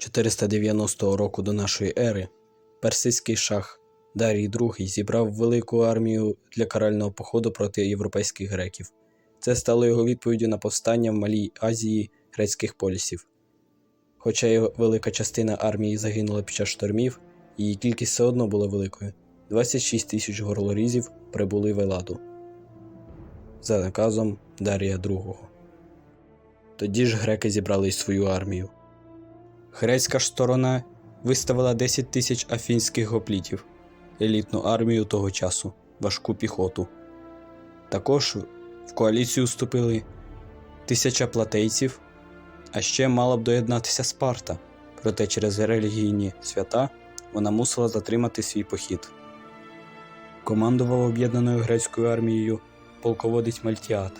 490 року до нашої ери персидський шах Дарій II зібрав велику армію для карального походу проти європейських греків. Це стало його відповіддю на повстання в Малій Азії грецьких полісів. Хоча його велика частина армії загинула під час штормів, її кількість все одно була великою. 26 тисяч горлорізів прибули в Еладу за наказом Дарія II. Тоді ж греки зібрали свою армію. Грецька ж сторона виставила 10 тисяч афінських гоплітів, елітну армію того часу, важку піхоту. Також в коаліцію вступили тисяча платейців, а ще мала б доєднатися Спарта, проте через релігійні свята вона мусила затримати свій похід. Командував об'єднаною грецькою армією полководець Мальтіат,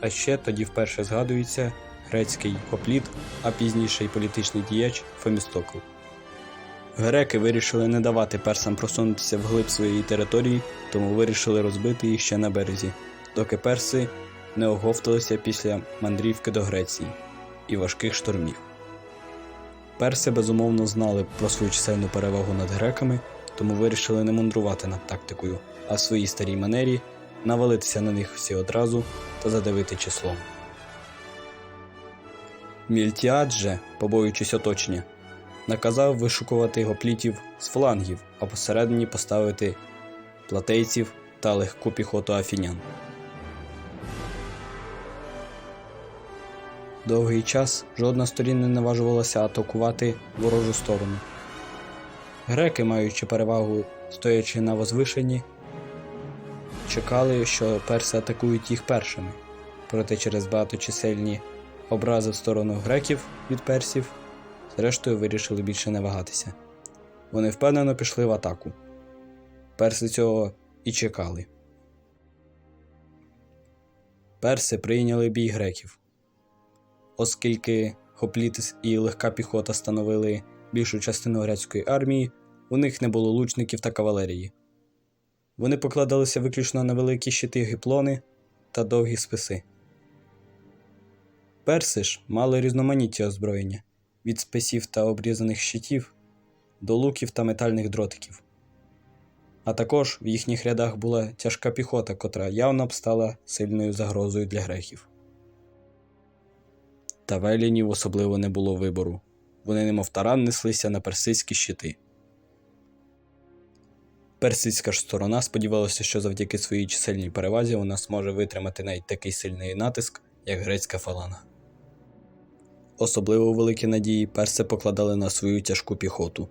а ще тоді вперше згадується грецький гопліт, а пізніше й політичний діяч Фемістокл. Греки вирішили не давати персам просунутися вглиб своєї території, тому вирішили розбити їх ще на березі, доки перси не оговталися після мандрівки до Греції і важких штормів. Перси безумовно знали про свою чисельну перевагу над греками, тому вирішили не мундрувати над тактикою, а в своїй старій манері навалитися на них всі одразу та задавити числом. Мільтіад же, побоюючись оточення, наказав вишукувати гоплітів з флангів, а посередині поставити платейців та легку піхоту афінян. Довгий час жодна сторін не наважувалася атакувати ворожу сторону. Греки, маючи перевагу, стоячи на возвишенні, чекали, що перси атакують їх першими, проте через багаточисельні образи в сторону греків від персів, зрештою вирішили більше не вагатися. Вони впевнено пішли в атаку. Перси цього і чекали. Перси прийняли бій греків. Оскільки хоплітис і легка піхота становили більшу частину грецької армії, у них не було лучників та кавалерії. Вони покладалися виключно на великі щити гіплони та довгі списи. Перси ж мали різноманіття озброєння від списів та обрізаних щитів до луків та метальних дротиків. А також в їхніх рядах була тяжка піхота, котра явно б стала сильною загрозою для греків. Та велінів особливо не було вибору вони немов таран неслися на персидські щити. Персидська ж сторона сподівалася, що завдяки своїй чисельній перевазі вона зможе витримати навіть такий сильний натиск, як грецька фаланга. Особливо великі надії перси покладали на свою тяжку піхоту.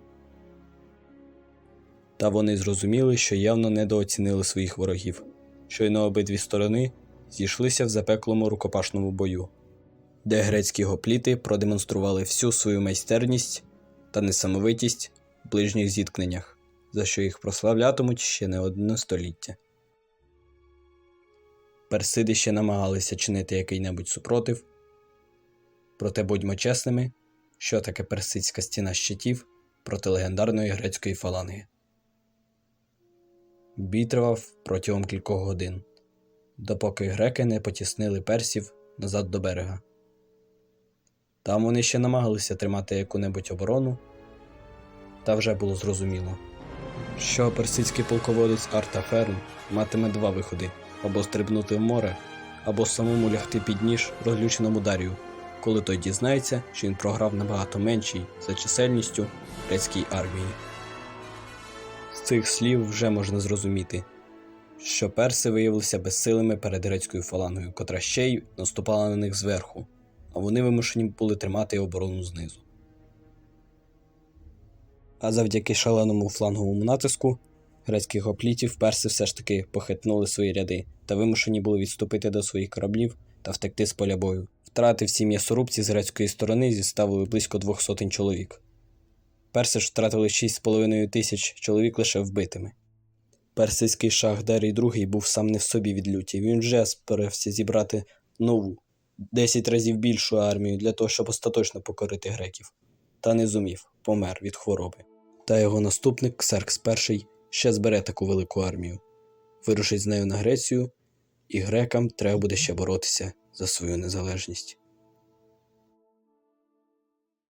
Та вони зрозуміли, що явно недооцінили своїх ворогів, щойно обидві сторони зійшлися в запеклому рукопашному бою, де грецькі гопліти продемонстрували всю свою майстерність та несамовитість в ближніх зіткненнях, за що їх прославлятимуть ще не одне століття. Персиди ще намагалися чинити який-небудь супротив, проте будьмо чесними, що таке персидська стіна щитів проти легендарної грецької фаланги. Бій тривав протягом кількох годин, допоки греки не потіснили персів назад до берега. Там вони ще намагалися тримати яку-небудь оборону, та вже було зрозуміло, що персидський полководець Артаферн матиме два виходи або стрибнути в море, або самому лягти під ніж розлюченому Дарію, коли той дізнається, що він програв набагато меншій за чисельністю грецькій армії. З цих слів вже можна зрозуміти, що перси виявилися безсилими перед грецькою фалангою, котра ще й наступала на них зверху, а вони вимушені були тримати оборону знизу. А завдяки шаленому фланговому натиску грецьких гоплітів перси все ж таки похитнули свої ряди та вимушені були відступити до своїх кораблів та втекти з поля бою. Втрати всі м'ясорубці з грецької сторони зіставили близько двох сотень чоловік. Перси ж втратили 6,5 тисяч чоловік лише вбитими. Персидський шах Дарій II був сам не в собі від люті. Він вже спорився зібрати нову, 10 разів більшу армію для того, щоб остаточно покорити греків, та не зумів, помер від хвороби. Та його наступник Ксеркс І ще збере таку велику армію, вирушить з нею на Грецію, і грекам треба буде ще боротися за свою незалежність.